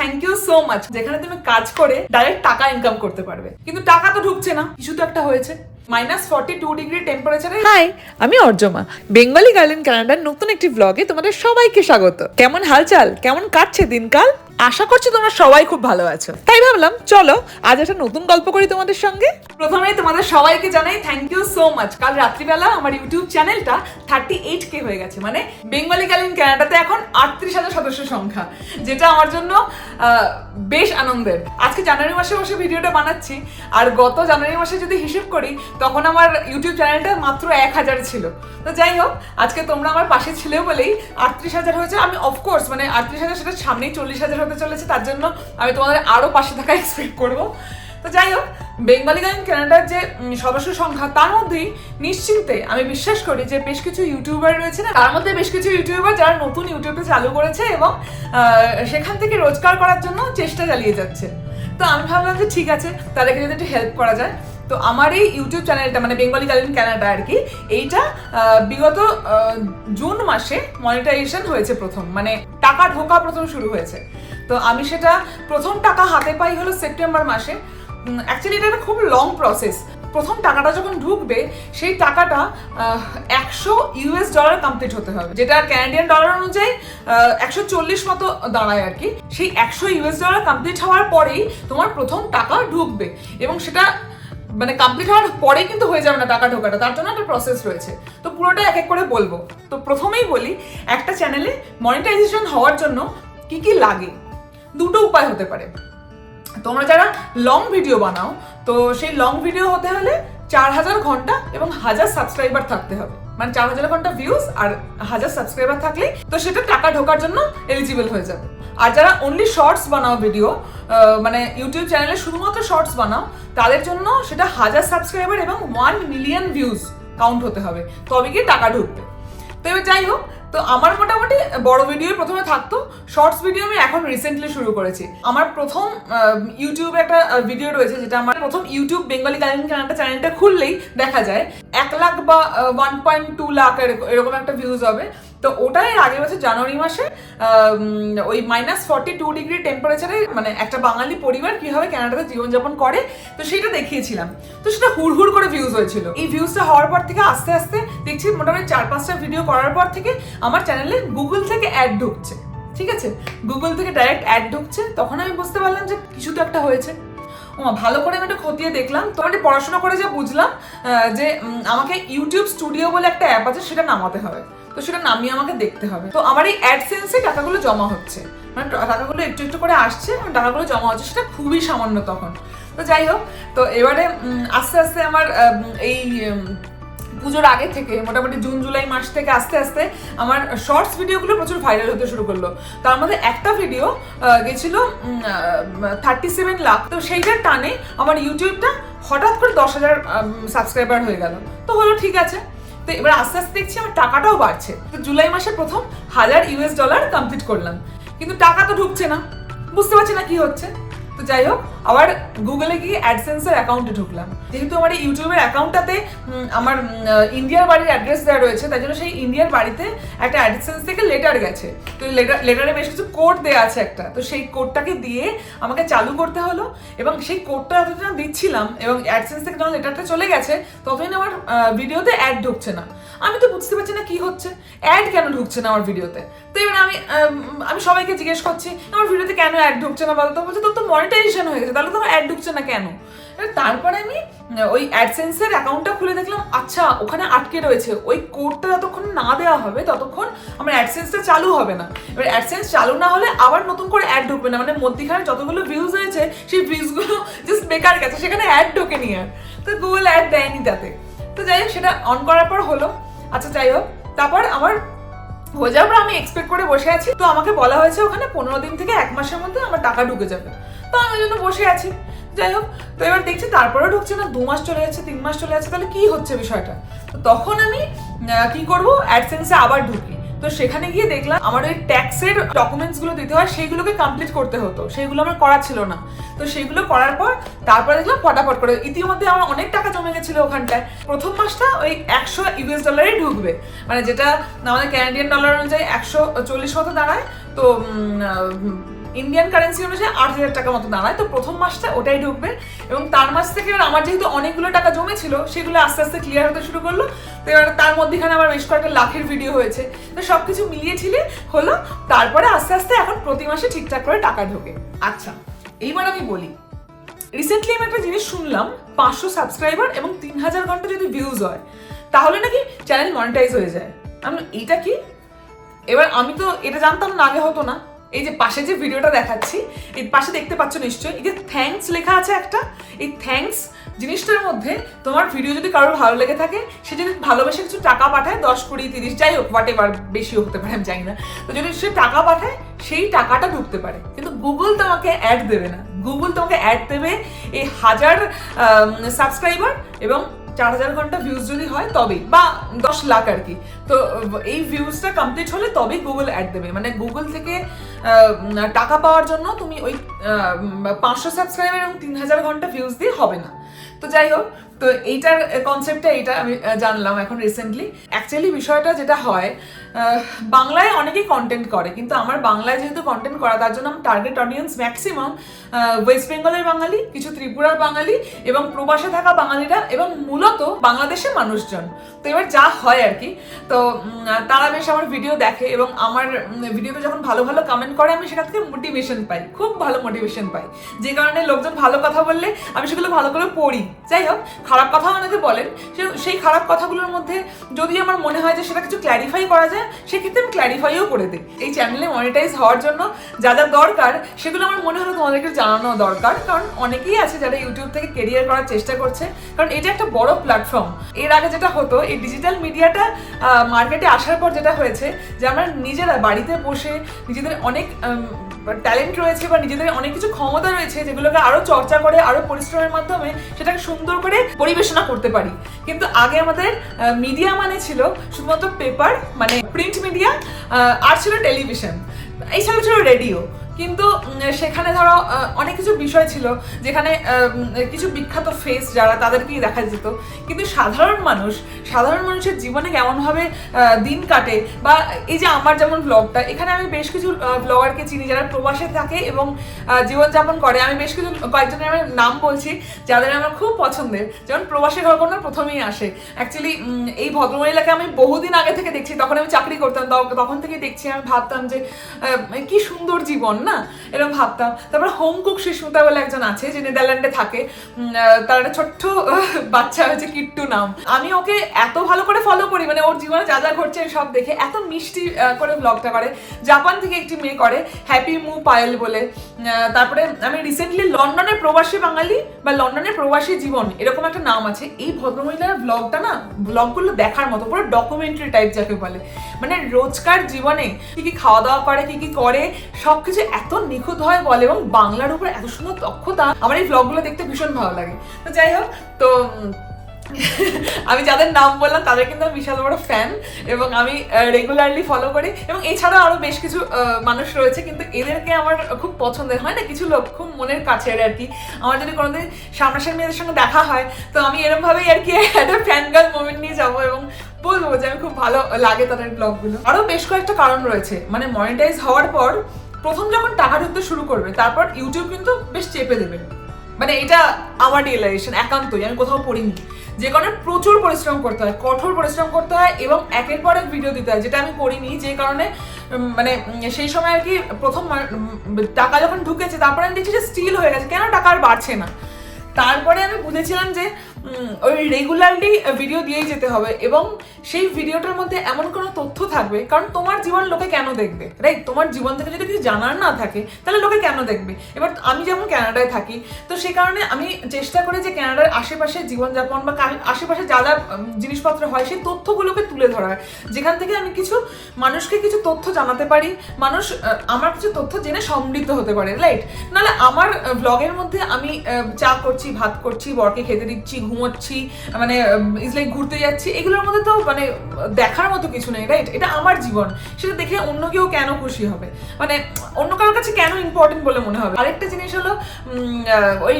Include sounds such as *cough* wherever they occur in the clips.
Thank you so much যেখানে তুমি কাজ করে ডাইরেক্ট টাকা ইনকাম করতে পারবে। কিন্তু টাকা তো ঢুকছে না। কিছু তো একটা হয়েছে। মাইনাস ফর্টি টু ডিগ্রি টেম্পারেচারে হাই আমি অর্জমা। বেঙ্গলি গার্ল ইন কানাডার নতুন একটি ব্লগে তোমাদের সবাইকে স্বাগত। কেমন হালচাল? কেমন কাটছে দিনকাল? আশা করছি তোমরা সবাই খুব ভালো আছো। তাই ভাবলাম, চলো, আজ একটা নতুন গল্প করি তোমাদের সঙ্গে। প্রথমেই তোমাদের সবাইকে জানাই থ্যাংক ইউ সো মাচ কাল রাত্রিবেলা আমার ইউটিউব চ্যানেলটা থার্টি এইট কে হয়ে গেছে। মানে বেঙ্গলি কালীন ক্যানাডাতে এখন আটত্রিশ হাজার সদস্য সংখ্যা, যেটা আমার জন্য বেশ আনন্দের। আজকে জানুয়ারি মাসে বসে ভিডিওটা বানাচ্ছি, আর গত জানুয়ারি মাসে যদি হিসেব করি, তখন আমার ইউটিউব চ্যানেলটা মাত্র এক হাজার ছিল। তো যাই হোক, আজকে তোমরা আমার পাশে ছিলে বলেই আটত্রিশ হাজার হয়েছে। আমি অফকোর্স মানে আটত্রিশ হাজার সেটা সামনেই চল্লিশ হাজার হতে চলেছে, তার জন্য আমি তোমাদের আরও পাশে থাকা এক্সপেক্ট করব। তো যাই হোক, বেঙ্গলি গান কানাডার যে সদস্য সংখ্যা, তার মধ্যেই নিশ্চিন্তে আমি বিশ্বাস করি যে বেশ কিছু ইউটিউবার রয়েছে না, তার মধ্যে বেশ কিছু ইউটিউবার যারা নতুন ইউটিউবে চালু করেছে এবং সেখান থেকে রোজগার করার জন্য চেষ্টা চালিয়ে যাচ্ছে। তো আমি ভাবলাম যে ঠিক আছে, তাদেরকে যদি একটু হেল্প করা যায়। তো আমার এই ইউটিউব চ্যানেলটা মানে বেঙ্গলি গার্লেন ক্যানাডা আর কি, এইটা বিগত জুন মাসে মনিটাইজেশন হয়েছে প্রথম মানে টাকা ঢোকা প্রথম শুরু হয়েছে। তো আমি সেটা প্রথম টাকা হাতে পাই হলো সেপ্টেম্বর মাসে। অ্যাকচুয়ালি এটা একটা খুব লং প্রসেস প্রথম টাকাটা যখন ঢুকবে, সেই টাকাটা একশো ইউএস ডলার কমপ্লিট হতে হবে। যেটা ক্যানাডিয়ান ডলার অনুযায়ী একশো চল্লিশ মতো দাঁড়ায় আর কি। সেই একশো ইউএস ডলার কমপ্লিট হওয়ার পরেই তোমার প্রথম টাকা ঢুকবে। এবং সেটা মানে কমপ্লিট হওয়ার পরে কিন্তু হয়ে যাবে না টাকা ঢোকাটা। তার জন্য একটা প্রসেস রয়েছে। তো পুরোটা এক এক করে বলব। তো প্রথমেই বলি, একটা চ্যানেলে মনিটাইজেশন হওয়ার জন্য কি কি লাগে? দুটো উপায় হতে পারে। তোমরা যারা লং ভিডিও বানাও, তো সেই লং ভিডিও হতে হলে চার হাজার ঘণ্টা এবং হাজার সাবস্ক্রাইবার থাকতে হবে। মানে চার হাজার ঘণ্টা ভিউজ আর হাজার সাবস্ক্রাইবার থাকলে তো সেটা টাকা ঢোকার জন্য এলিজিবল হয়ে যাবে। আর যারা অনলি শর্টস বানাও ভিডিও মানে ইউটিউব চ্যানেলে শুধুমাত্র শর্টস বানাও, তাদের জন্য সেটা হাজার সাবস্ক্রাইবার এবং ওয়ান মিলিয়ন ভিউজ কাউন্ট হতে হবে। তবে গিয়ে টাকা ঢুকবে। তো এবার যাই হোক, তো আমার মোটামুটি বড় ভিডিও প্রথমে থাকতো শর্টস ভিডিও আমি এখন রিসেন্টলি শুরু করেছি। আমার প্রথম ইউটিউবে একটা ভিডিও রয়েছে, যেটা আমার প্রথম ইউটিউব বেঙ্গলি গার্ডেন কানাডা চ্যানেলটা খুললেই দেখা যায়। এক লাখ বা ওয়ান পয়েন্ট টু লাখ এরকম একটা ভিউজ হবে। তো ওটাই এর আগের বছর জানুয়ারি মাসে ওই মাইনাস ফর্টি টু ডিগ্রি টেম্পারেচারে মানে একটা বাঙালি পরিবার কীভাবে কানাডাতে জীবনযাপন করে, তো সেটা দেখিয়েছিলাম। তো সেটা হুড় করে ভিউজ হয়েছিল। এই ভিউজটা হওয়ার পর থেকে আস্তে আস্তে দেখছি মোটামুটি চার পাঁচটা ভিডিও করার পর থেকে আমার চ্যানেলে গুগল থেকে অ্যাড ঢুকছে। ঠিক আছে? গুগল থেকে ডাইরেক্ট অ্যাড ঢুকছে। তখন আমি বুঝতে পারলাম যে কিছু তো একটা হয়েছে। ভালো করে আমি একটা খতিয়ে দেখলাম। তো আমি পড়াশোনা করে যা বুঝলাম যে আমাকে ইউটিউব স্টুডিও বলে একটা অ্যাপ আছে, সেটা নামাতে হবে। তো সেটা নামিয়ে আমাকে দেখতে হবে। তো আমার এই অ্যাডসেন্সে টাকাগুলো জমা হচ্ছে। মানে টাকাগুলো একটু একটু করে আসছে এবং টাকাগুলো জমা হচ্ছে, সেটা খুবই সামান্য তখন। তো যাই হোক, তো এবারে আস্তে আস্তে আমার এই পুজোর আগে থেকে, মোটামুটি জুন, জুলাই মাস থেকে আস্তে আস্তে আমার শর্টস ভিডিওগুলো প্রচুর ভাইরাল হতে শুরু করল। তার মধ্যে একটা ভিডিও গেছিল থার্টি সেভেন লাখ তো সেইটার টানে আমার ইউটিউবটা হঠাৎ করে দশ হাজার সাবস্ক্রাইবার হয়ে গেল। তো হলো ঠিক আছে। তো এবার আস্তে আস্তে দেখছি আমার টাকাটাও বাড়ছে। তো জুলাই মাসে প্রথম হাজার ইউএস ডলার কমপ্লিট করলাম। কিন্তু টাকা তো ঢুকছে না। বুঝতে পারছি না কি হচ্ছে। তো যাই হোক, আবার গুগলে গিয়ে অ্যাডসেন্সের অ্যাকাউন্টে ঢুকলাম। যেহেতু আমার এই ইউটিউবের অ্যাকাউন্টটাতে আমার ইন্ডিয়ার বাড়ির অ্যাড্রেস দেওয়া রয়েছে, তাই জন্য সেই ইন্ডিয়ার বাড়িতে একটা অ্যাডসেন্স থেকে লেটার গেছে। তো লেটার লেটারে বেশ কিছু কোড দেওয়া আছে একটা। তো সেই কোডটাকে দিয়ে আমাকে চালু করতে হলো, এবং সেই কোডটা যতদিন দিচ্ছিলাম, এবং অ্যাডসেন্স থেকে যখন লেটারটা চলে গেছে ততদিন আমার ভিডিওতে অ্যাড ঢুকছে না। আমি তো বুঝতে পারছি না কি হচ্ছে। অ্যাড কেন ঢুকছে না আমার ভিডিওতে তো এবার আমি আমি সবাইকে জিজ্ঞেস করছি, আমার ভিডিওতে কেন অ্যাড ঢুকছে না বলতো বলছে, তোর তো মনিটাইজেশন হয়ে গেছে, তাহলে তোমার অ্যাড ঢুকছে না কেন? তারপরে আমি ওই অ্যাডসেন্সের অ্যাকাউন্টটা খুলে দেখলাম আচ্ছা ওখানে আটকে রয়েছে, ওই কোডটা যতক্ষণ না দেওয়া হবে, ততক্ষণ আমার অ্যাডসেন্সটা চালু হবে না। এবার অ্যাডসেন্স চালু না হলে আবার নতুন করে অ্যাড ঢুকবে না মানে মধ্যিখানে যতগুলো ভিউজ হয়েছে সেই ভিউজগুলো জাস্ট *laughs* বেকার গেছে, সেখানে অ্যাড ঢোকে নি আর। তো গুগল অ্যাড দেয়নি তাতে। তো যাই হোক, সেটা অন করার পর হলো। আচ্ছা যাই হোক, তারপর আমার যাওয়ার আমি এক্সপেক্ট করে বসে আছি। তো আমাকে বলা হয়েছে ওখানে পনেরো দিন থেকে এক মাসের মধ্যে আমার টাকা ঢুকে যাবে। তো আমি ওই জন্য বসে আছি। যাই হোক, তো এবার দেখছি তারপরেও ঢুকছে না, দু মাস চলে যাচ্ছে, তিন মাস চলে যাচ্ছে, তাহলে কি হচ্ছে বিষয়টা? তো তখন আমি কি করব? অ্যাডসেন্সে আবার ঢুকি। তো সেখানে গিয়ে দেখলাম আমার ওই ট্যাক্সের ডকুমেন্টসগুলো দিতে হয়, সেইগুলোকে কমপ্লিট করতে হতো। সেইগুলো আমার করা ছিল না। তো সেইগুলো করার পর তারপরে দেখলাম ফটাফট করে। ইতিমধ্যে আমার অনেক টাকা জমে গেছিল ওখানটায়। প্রথম মাসটা ওই একশো ইউএস ডলারই ঢুকবে। মানে যেটা আমাদের ক্যানাডিয়ান ডলার অনুযায়ী একশো চল্লিশ মতো দাঁড়ায়। তো ইন্ডিয়ান কারেন্সি অনুযায়ী আট হাজার টাকা মতো দাঁড়ায়। তো প্রথম মাসটা ওটাই ঢুকবে এবং তার মাস থেকে এবার আমার যেহেতু অনেকগুলো টাকা জমেছিল, সেগুলো আস্তে আস্তে ক্লিয়ার হতে শুরু করল। তো এবার তার মধ্যেখানে আমার বেশ কয়েকটা লাখের ভিডিও হয়েছে। তো সব কিছু মিলিয়ে ছিলে হলো, তারপরে আস্তে আস্তে এখন প্রতি মাসে ঠিকঠাক করে টাকা ঢোকে। আচ্ছা এইবার আমি বলি। রিসেন্টলি আমি একটা জিনিস শুনলাম, পাঁচশো সাবস্ক্রাইবার এবং তিন হাজার ঘণ্টা যদি ভিউজ হয়, তাহলে নাকি চ্যানেল মনিটাইজ হয়ে যায়। আমি এইটা কি? এবার আমি তো এটা জানতাম না, আগে হতো না। এই যে পাশে যে ভিডিওটা দেখাচ্ছি এর পাশে দেখতে পাচ্ছ নিশ্চয়ই, এই যে থ্যাঙ্কস লেখা আছে একটা, এই থ্যাঙ্কস জিনিসটার মধ্যে তোমার ভিডিও যদি কারোর ভালো লেগে থাকে, সে যদি ভালোবেসে কিছু টাকা পাঠায়, দশ কুড়ি, তিরিশ, যাই হোক হোয়াট এভার বেশিও হতে পারে, আমি জানি না, তো যদি সে টাকা পাঠায়, সেই টাকাটা ঢুকতে পারে। কিন্তু গুগল তোমাকে অ্যাড দেবে না। গুগল তোমাকে অ্যাড দেবে এই হাজার সাবস্ক্রাইবার এবং চার হাজার ঘণ্টা ভিউজ যদি হয় তবেই, বা দশ লাখ আর কি। তো, এই ভিউজটা কমপ্লিট হলে তবেই গুগল অ্যাড দেবে। মানে গুগল থেকে টাকা পাওয়ার জন্য তুমি ওই পাঁচশো সাবস্ক্রাইবার এবং তিন হাজার ঘণ্টা ভিউজ দিয়ে হবে না। তো যাই হোক, তো এইটার কনসেপ্টটা এইটা আমি জানলাম এখন রিসেন্টলি অ্যাকচুয়ালি বিষয়টা যেটা হয় বাংলায় অনেকেই কন্টেন্ট করে, কিন্তু আমার বাংলায় যেহেতু কন্টেন্ট করা, তার জন্য আমার টার্গেট অডিয়েন্স ম্যাক্সিমাম ওয়েস্ট বেঙ্গলের বাঙালি, কিছু ত্রিপুরার বাঙালি এবং প্রবাসে থাকা বাঙালিরা এবং মূলত বাংলাদেশের মানুষজন। তো এবার যা হয় আর কি, তো তারা বেশ আমার ভিডিও দেখে এবং আমার ভিডিওতে যখন ভালো ভালো কমেন্ট করে, আমি সেটা থেকে মোটিভেশন পাই, খুব ভালো মোটিভেশন পাই। যে কারণে লোকজন ভালো কথা বললে আমি সেগুলো ভালো করে পড়ি। যাই হোক, খারাপ কথা অনেকে বলেন সেই খারাপ কথাগুলোর মধ্যে যদি আমার মনে হয় যে সেটা কিছু ক্ল্যারিফাই করা যায়, সেক্ষেত্রে আমি ক্ল্যারিফাইও করে দিই। এই চ্যানেলে মনিটাইজ হওয়ার জন্য যা যা দরকার, সেগুলো আমার মনে হলো তোমাদেরকে জানানো দরকার। কারণ অনেকেই আছে যারা ইউটিউব থেকে কেরিয়ার করার চেষ্টা করছে, কারণ এটা একটা বড় প্ল্যাটফর্ম এর আগে যেটা হতো, এই ডিজিটাল মিডিয়াটা মার্কেটে আসার পর যেটা হয়েছে, যে আমরা নিজেরা বাড়িতে বসে নিজেদের অনেক ট্যালেন্ট রয়েছে বা নিজেদের অনেক কিছু ক্ষমতা রয়েছে, যেগুলোকে আরও চর্চা করে, আরও পরিশ্রমের মাধ্যমে সেটাকে সুন্দর করে পরিবেশনা করতে পারি। কিন্তু আগে আমাদের মিডিয়া মানে ছিল শুধুমাত্র পেপার মানে প্রিন্ট মিডিয়া আর ছিল টেলিভিশন এছাড়াও ছিল রেডিও কিন্তু সেখানে ধরো অনেক কিছু বিষয় ছিল যেখানে কিছু বিখ্যাত ফেস যারা তাদেরকেই দেখা যেত। কিন্তু সাধারণ মানুষ, সাধারণ মানুষের জীবনে কেমনভাবে দিন কাটে বা এই যে আমার যেমন ব্লগটা এখানে আমি বেশ কিছু ব্লগারকে চিনি যারা প্রবাসে থাকে এবং জীবনযাপন করে। আমি বেশ কিছু কয়েকজনের আমি নাম বলছি যাদের আমার খুব পছন্দের। যেমন প্রবাসী ঘরকন্যা প্রথমেই আসে। অ্যাকচুয়ালি এই ভদ্রমহিলাকে আমি বহুদিন আগে থেকে দেখছি। তখন আমি চাকরি করতাম, তখন থেকে দেখছি, আমি ভাবতাম যে কি সুন্দর জীবন, না? এরকম ভাবতাম। তারপর হোমকুক সুস্মিতা বলে একজন আছে, যে নেদারল্যান্ডে থাকে তার একটা ছোট্ট, *laughs* বাচ্চা হয়েছে, কিট্টু নাম। আমি ওকে এত ভালো করে ফলো করি মানে ওর জীবনে যা যা ঘটছে সব দেখে এত মিষ্টি করে ব্লগটা করে জাপান থেকে একটি মেয়ে করে হ্যাপি মু পায়েল বলে। তারপরে আমি রিসেন্টলি লন্ডনের প্রবাসী বাঙালি বা লন্ডনের প্রবাসী জীবন, এরকম একটা নাম আছে। এই ভদ্রমহিলার ব্লগটা না ব্লগগুলো দেখার মতো, পুরো ডকুমেন্টারি টাইপ যাকে বলে। মানে রোজকার জীবনে কি কি খাওয়া দাওয়া করে, কি কি করে, সবকিছু এত নিখুঁত হয় বলে এবং বাংলার উপর এত সুন্দর দক্ষতা, আমার এই ব্লগগুলো দেখতে ভীষণ ভালো লাগে। তো যাই হোক, তো *laughs* আমি যাদের নাম বললাম, তাদের কিন্তু আমি বিশাল বড় ফ্যান এবং আমি রেগুলারলি ফলো করি এবং এছাড়াও আরও বেশ কিছু মানুষ রয়েছে, কিন্তু এদেরকে আমার খুব পছন্দের হয় না, কিছু লোক খুব মনের কাছের আর কি। আমার যদি কোনোদিন সামনাসামনি এদের সঙ্গে দেখা হয়, তো আমি এরকম ভাবেই আর কি *laughs* একটা ফ্যান গার্ল মোমেন্ট নিয়ে যাব এবং বলব যে আমি খুব ভালো লাগে তাদের ব্লগগুলো আরও বেশ কয়েকটা কারণ রয়েছে মানে মনিটাইজ হওয়ার পর প্রথম যখন টাকা ঢুকতে শুরু করবে, তারপর ইউটিউব কিন্তু বেশ চেপে দেবে। মানে এটা আমার রিয়েলাইজেশন একান্তই, আমি কোথাও পড়িনি। যে কারণে প্রচুর পরিশ্রম করতে হয়, কঠোর পরিশ্রম করতে হয় এবং একের পর এক ভিডিও দিতে হয়, যেটা আমি করিনি, যে কারণে মানে সেই সময় আর কি প্রথম টাকা যখন ঢুকেছে, তারপরে আমি দেখছি যে স্টিল হয়ে গেছে। কেন টাকা আর বাড়ছে না? তারপরে আমি বুঝেছিলাম যে ওই রেগুলারলি ভিডিও দিয়েই যেতে হবে এবং সেই ভিডিওটার মধ্যে এমন কোনো তথ্য থাকবে, কারণ তোমার জীবন লোকে কেন দেখবে? রাইট তোমার জীবন থেকে যদি কিছু জানার না থাকে, তাহলে লোকে কেন দেখবে? এবার আমি যেমন ক্যানাডায় থাকি, তো সেই কারণে আমি চেষ্টা করি যে কানাডার আশেপাশে জীবনযাপন বা আশেপাশে যা যা জিনিসপত্র হয়, সেই তথ্যগুলোকে তুলে ধরার। যেখান থেকে আমি কিছু মানুষকে কিছু তথ্য জানাতে পারি, মানুষ আমার কিছু তথ্য জেনে সমৃদ্ধ হতে পারে রাইট নাহলে আমার ব্লগের মধ্যে আমি চা করছি, ভাত করছি, বরকে খেতে দিচ্ছি ঘুমোচ্ছি মানে ইজ লাইক ঘুরতে যাচ্ছি। এগুলোর মধ্যে তো মানে দেখার মতো কিছু নেই রাইট এটা আমার জীবন। সেটা দেখে অন্য কেউ কেন খুশি হবে? মানে অন্য কারোর কাছে কেন ইম্পর্টেন্ট বলে মনে হবে? আরেকটা জিনিস হলো ওই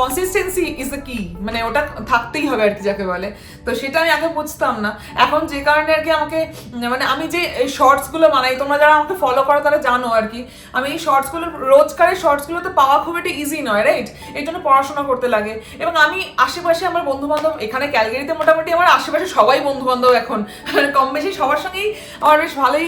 কনসিস্টেন্সি ইজ দ্য কি মানে ওটা থাকতেই হবে আর কি যাকে বলে। তো সেটা আমি আগে বুঝতাম না। এখন যে কারণে আর কি আমাকে মানে আমি যে এই শর্টসগুলো বানাই, তোমরা যারা আমাকে ফলো করো, তারা জানো আর কি। আমি এই শর্টসগুলো রোজকারের শর্টসগুলো তো পাওয়া খুব একটা ইজি নয় রাইট এই জন্য পড়াশোনা করতে লাগে। এবং আমি আশেপাশে আমার বন্ধু বান্ধব এখানে ক্যালগেরিতে মোটামুটি আমার আশেপাশে সবাই বন্ধু বান্ধব এখন। কম বেশি সবার সঙ্গেই আমার বেশ ভালোই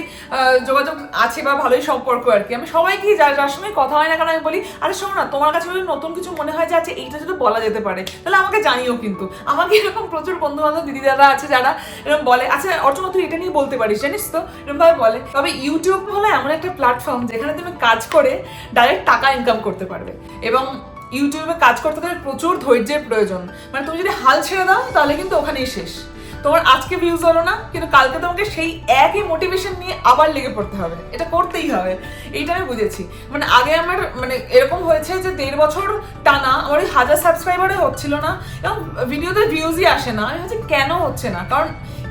যোগাযোগ আছে বা ভালোই সম্পর্ক আর কি। আমি সবাইকেই যার যার সঙ্গে কথা হয় না কেন আমি বলি, আরে শোনো না, তোমার কাছে যদি নতুন কিছু মনে হয় যে আচ্ছা এইটা যদি বলা যেতে পারে, তাহলে আমাকে জানিও কিন্তু। আমাকে এরকম প্রচুর বন্ধু বান্ধব দিদি দাদা আছে যারা এরকম বলে আচ্ছা অর্চনা, তুই এটা নিয়ে বলতে পারিস, জানিস তো? এরকম ভাবে বলে। তবে ইউটিউব হলো এমন একটা প্ল্যাটফর্ম যেখানে তুমি কাজ করে ডাইরেক্ট টাকা ইনকাম করতে পারবে। এবং ইউটিউবে কাজ করতে গেলে প্রচুর ধৈর্যের প্রয়োজন। মানে তুমি যদি হাল ছেড়ে দাও, তাহলে কিন্তু ওখানেই শেষ। তোমার আজকে ভিউজ হলো না, কিন্তু কালকে তোমাকে সেই একই মোটিভেশন নিয়ে আবার লেগে পড়তে হবে। এটা করতেই হবে। এইটা আমি বুঝেছি। মানে আগে আমার মানে এরকম হয়েছে যে দেড় বছর টানা আমার ওই হাজার সাবস্ক্রাইবারে হচ্ছিল না, এবং ভিডিওতে ভিউজই আসে না। আমি ভাবছি কেন হচ্ছে না? কারণ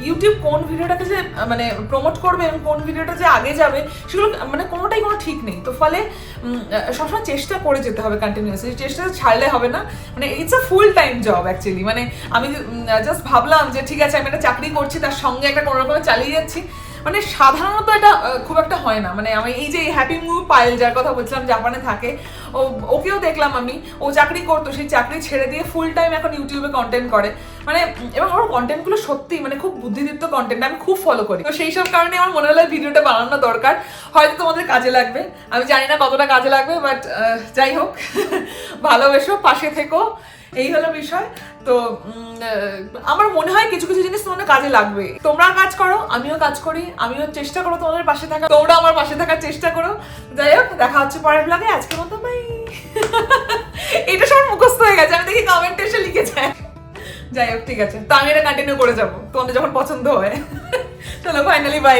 ইউটিউব কোন ভিডিওটাকে যে মানে প্রমোট করবে এবং কোন ভিডিওটা যে আগে যাবে, সেগুলো মানে কোনোটাই কোনো ঠিক নেই। তো ফলে সবসময় চেষ্টা করে যেতে হবে কন্টিনিউয়াসলি চেষ্টা ছাড়লে হবে না। মানে it's a full time job actually মানে আমি জাস্ট ভাবলাম যে, ঠিক আছে, আমি একটা চাকরি করছি, তার সঙ্গে একটা কোনো রকমে চালিয়ে যাচ্ছি। মানে সাধারণত এটা খুব একটা হয় না। মানে আমি এই যে হ্যাপি মুভ পায়েল যার কথা বলছিলাম, জাপানে থাকে, ও, ওকেও দেখলাম আমি। ও চাকরি করতো, সেই চাকরি ছেড়ে দিয়ে ফুল টাইম এখন ইউটিউবে কন্টেন্ট করে। মানে এবং ওর কন্টেন্টগুলো সত্যি মানে খুব বুদ্ধিদীপ্ত কন্টেন্ট আমি খুব ফলো করি। তো সেই সব কারণে আমার মনে হলো ভিডিওটা বানানো দরকার। হয়তো তোমাদের কাজে লাগবে। আমি জানি না কতটা কাজে লাগবে বাট যাই হোক, *laughs* ভালোবেসো, পাশে থেকো। এই হলো বিষয়। তো আমার মনে হয় কিছু কিছু জিনিস তোমাদের কাজে লাগবে। তোমরা কাজ করো, আমিও কাজ করি, আমিও চেষ্টা করো তোমাদের পাশে থাকা, তোমরা আমার পাশে থাকার চেষ্টা করো। যাই হোক, দেখা হচ্ছে পরের ব্লগে আজকের মতো বাই *laughs* এটা সবার মুখস্থ হয়ে গেছে। আমি দেখি কমেন্ট এসে লিখে লিখেছে। যাই হোক, ঠিক আছে। তো আমি এটা কন্টিনিউ করে যাব। তোমাদের যখন পছন্দ হয়। চলো ফাইনালি বাই